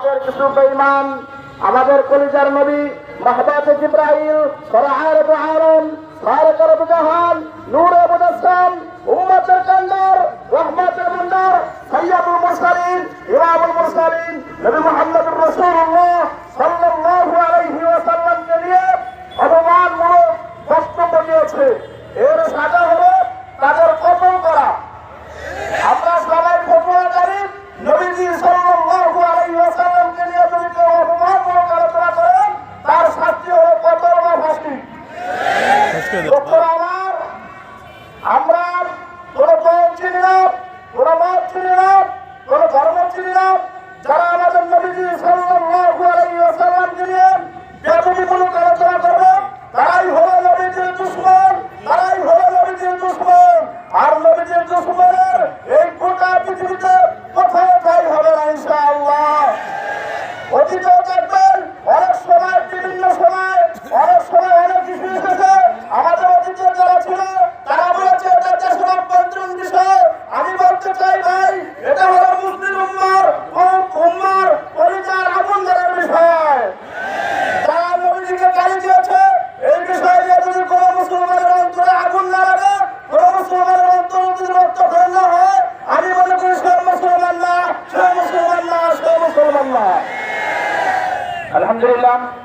হকের কিছু বেইমান আমাদের কলিজার নবী মাহবাত জিব্রাইল ফরহার আলম ফারকার জাহান নূর মুজাসসাম, উম্মতের কান্দার রহমতের ভান্ডার সৈয়দুল মুরসালিন। অতীতেও দেখবেন বিভিন্ন সময়, অনেক সময় অনেক আমাদের অতীতের যারা ছিল, তারা বলেছে, এটা দেশের অভ্যন্তরীণ বিষয় আমি মুসলিম উম্মার উম্মার পরিচার আগুন বিষয়। যারা নবীজিকে গালি দিয়েছে, এই বিষয়ে নিয়ে যদি কোনো মুসলমানের অন্তরে আগুন না লাগে, কোনো মুসলমানের অন্তর যদি রক্তক্ষরণ হয়, আমি মনে করি সে মুসলমান না, সে মুসলমান না। الحمد لله.